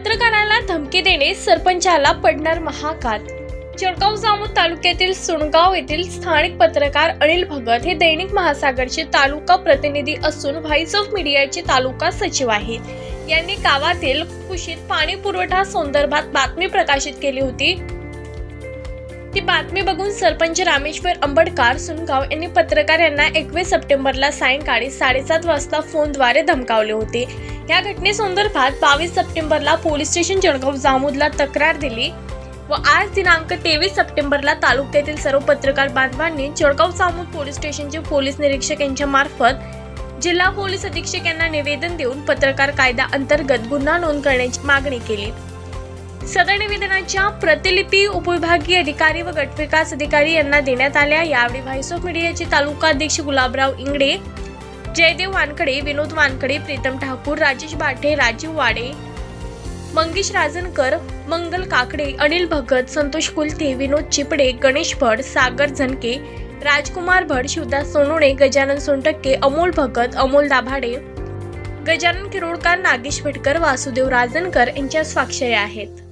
पत्रकाराला धमकी देणे सरपंचाला पडणार महाकात जळगाव जामोद तालुक्यातील सुणगाव येथील स्थानिक पत्रकार अनिल भगत हे दैनिक महासागरचे तालुका प्रतिनिधी असून व्हॉइस ऑफ मीडियाचे तालुका सचिव आहेत. यांनी गावातील कुशीत पाणी पुरवठा संदर्भात बातमी प्रकाशित केली होती. ती बातमी बघून सरपंच रामेश्वर अंबडकार सुनगाव यांनी पत्रकार यांना एकवीस सप्टेंबरला सायंकाळी साडेसात वाजता फोनद्वारे धमकावले होते. या घटनेसंदर्भात बावीस सप्टेंबरला पोलीस स्टेशन जळगाव जामोदला तक्रार दिली व आज दिनांक तेवीस सप्टेंबरला तालुक्यातील सर्व पत्रकार बांधवांनी जळगाव जामोद पोलीस स्टेशनचे पोलीस निरीक्षक यांच्या मार्फत जिल्हा पोलीस अधीक्षक यांना निवेदन देऊन पत्रकार कायदा अंतर्गत गुन्हा नोंद करण्याची मागणी केली. सदर निवेदनाच्या प्रतिलिपी उपविभागीय अधिकारी व गटविकास अधिकारी यांना देण्यात आल्या. यावेळी व्हॉइस ऑफ मीडियाचे तालुका अध्यक्ष गुलाबराव इंगडे जयदेव वानकडे विनोद वानकडे प्रीतम ठाकूर राजेश बाठे राजीव वाडे मंगेश राजनकर मंगल काकडे अनिल भगत संतोष कुलते विनोद चिपडे गणेश भट सागर झनके राजकुमार भट शिवदास सोनोणे गजानन सोनटक्के अमोल भगत अमोल दाभाडे गजानन किरोडकर नागेश भटकर वासुदेव राजनकर यांच्या स्वाक्षऱ्या आहेत.